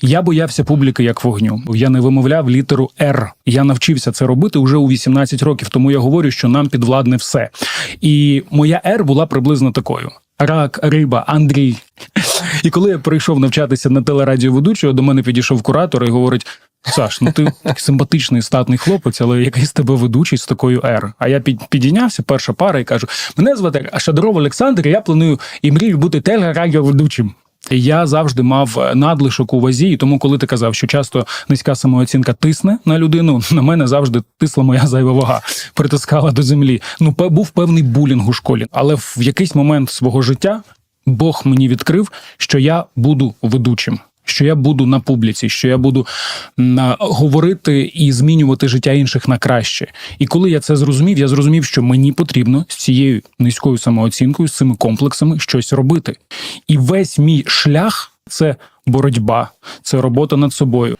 Я боявся публіки як вогню. Я не вимовляв літеру Р. Я навчився це робити уже у 18 років. Тому я говорю, що нам підвладне все. І моя Р була приблизно такою: рак, риба, Андрій. І коли я прийшов навчатися на телерадіоведучого, до мене підійшов куратор і говорить: Саш, ну ти симпатичний статний хлопець, але який з тебе ведучий з такою Р. А я під, підійнявся, перша пара, і кажу: мене звати Шадров Олександр, і я планую і мрію бути телерадіоведучим. Я завжди мав е, надлишок у вазі, і тому, коли ти казав, що часто низька самооцінка тисне на людину, на мене завжди тисла моя зайва вага, притискала до землі. Ну, був певний булінг у школі, але в якийсь момент свого життя Бог мені відкрив, що я буду ведучим. Що я буду на публіці, що я буду говорити і змінювати життя інших на краще. І коли я це зрозумів, я зрозумів, що мені потрібно з цією низькою самооцінкою, з цими комплексами щось робити. І весь мій шлях це боротьба, це робота над собою.